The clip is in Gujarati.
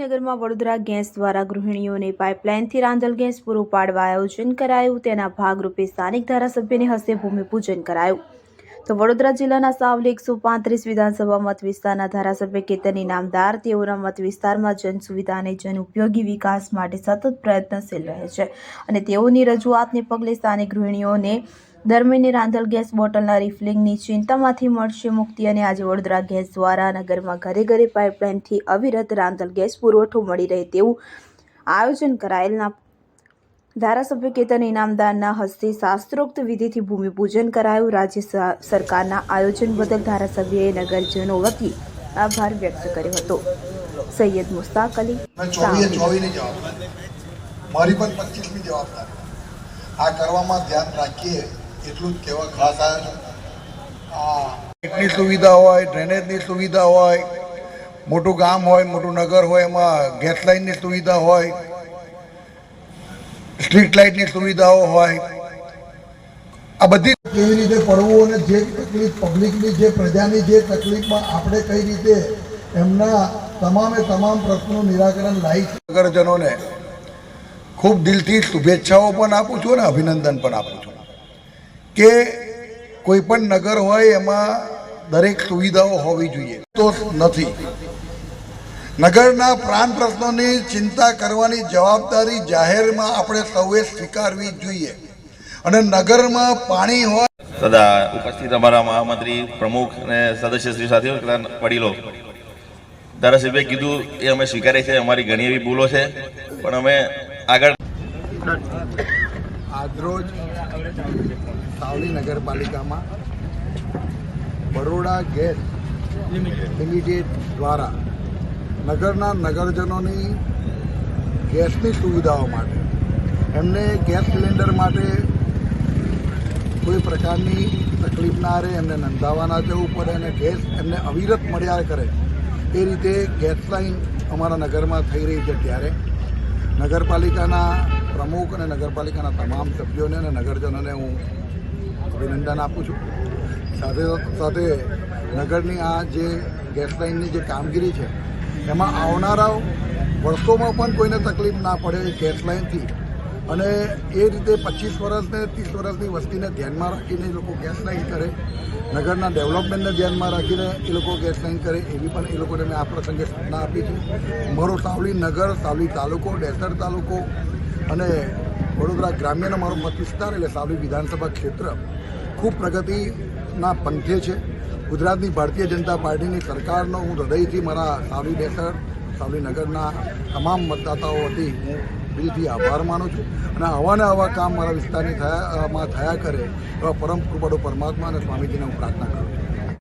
નગરમાં વડોદરા ગેસ દ્વારા ગૃહિણીઓને પાઇપલાઇનથી રાંધલ ગેસ પૂરો પાડવા આયોજન કરાયું. તેના ભાગરૂપે સ્થાનિક ધારાસભ્યની હસ્તે ભૂમિપૂજન કરાયું. તો વડોદરા જિલ્લાના સાવલી એકસો પાંત્રીસ વિધાનસભા મત વિસ્તારના ધારાસભ્ય કેતન ઇનામદાર તેઓના મત વિસ્તારમાં જન સુવિધા અને જન ઉપયોગી વિકાસ માટે સતત પ્રયત્નશીલ રહે છે અને તેઓની રજૂઆતને પગલે સ્થાનિક ગૃહિણીઓને દર મહિને રાંધલ ગેસ બોટલના રિફિલિંગની ચિંતામાંથી મળશે મુક્તિ અને આજે વડોદરા ગેસ દ્વારા નગરમાં ઘરે ઘરે પાઇપલાઇનથી અવિરત રાંધલ ગેસ પુરવઠો મળી રહે તેવું આયોજન કરાયેલના ધારાસભ્ય કેતન ઇનામદારના હસ્તે શાસ્ત્રોક્ત વિધિથી ભૂમિપૂજન કરાયું. રાજ્ય સરકારના આયોજન બદલ ધારાસભ્યએ નગરજનો વતી આભાર વ્યક્ત કર્યો હતો. સૈયદ મુસ્તાક અલી મારી પણ પચીસમી જવાબદારી આ કરવામાં ધ્યાન રાખીએ એટલું જ કહેવા ખાસ આવ્યો આ સુવિધા હોય, ડ્રેનેજની સુવિધા હોય, મોટું ગામ હોય, મોટું નગર હોય, એમાં ગેસ લાઇનની સુવિધા હોય સ્ટ્રીટ લાઇટની સુવિધાઓ હોય. આ બધી કેવી રીતે પડવું અને જે તકલીફ પબ્લિકની જે પ્રજાની જે તકલીફમાં આપણે કઈ રીતે એમના તમામે તમામ પ્રશ્નોનું નિરાકરણ લાવી નગરજનોને ખૂબ દિલથી શુભેચ્છાઓ પણ આપું છું અને અભિનંદન પણ આપું છું કે કોઈ પણ નગર હોય એમાં દરેક સુવિધાઓ હોવી જોઈએ. તો નથી. નગરના પ્રાણ પ્રશ્નોની ચિંતા કરવાની જવાબદારી જાહેરમાં આપણે સૌએ સ્વીકારવી જોઈએ. અને નગરમાં પાણી હોય સદા ઉપસ્થિત અમારા મહામંત્રી પ્રમુખ અને સદસ્યશ્રી સાથે કેટલા વડીલો. ધારાસભ્ય કીધું એ અમે સ્વીકારીએ છીએ અમારી ઘણી એવી ભૂલો છે પણ અમે આગળ આજરોજ સાવલી નગરપાલિકામાં બરોડા ગેસ લિમિટેડ દ્વારા નગરના નગરજનોની ગેસની સુવિધાઓ માટે, એમને ગેસ સિલિન્ડર માટે કોઈ પ્રકારની તકલીફ ના રહે, એમને નંદાવા ના જવું પડે અને ગેસ એમને અવિરત મળ્યા કરે, એ રીતે ગેસ લાઈન અમારા નગરમાં થઈ રહી છે ત્યારે. નગરપાલિકાના પ્રમુખ અને નગરપાલિકાના તમામ સભ્યોને અને નગરજનોને હું અભિનંદન આપું છું. સાથે સાથે નગરની આ જે ગેસ લાઇનની જે કામગીરી છે એમાં આવનારા વર્ષોમાં પણ કોઈને તકલીફ ના પડે એ ગેસ લાઇનથી અને એ રીતે પચીસ વર્ષને ત્રીસ વર્ષની વસ્તીને ધ્યાનમાં રાખીને એ લોકો ગેસ લાઇન કરે. નગરના ડેવલપમેન્ટને ધ્યાનમાં રાખીને એ લોકો ગેસ લાઇન કરે, એવી પણ એ લોકોને મેં આ પ્રસંગે સૂચના આપી છે. મારો સાવલી નગર, સાવલી તાલુકો, ડેસર તાલુકો અને વડોદરા ગ્રામ્યનો મારો મત વિસ્તાર એટલે સાવલી વિધાનસભા ક્ષેત્ર ખૂબ પ્રગતિના પંથે છે. ગુજરાતની ભારતીય જનતા પાર્ટીની સરકારનો હું હૃદયથી મારા સાવલી ડેસર સાવલી નગરના તમામ મતદાતાઓ વતી હું દિલથી આભાર માનું છું અને આવા ને આવા કામ મારા વિસ્તારની થયા, માં થયા કરે એવા પરમ કૃપાળુ પરમાત્મા અને સ્વામીજીને હું પ્રાર્થના કરું છું.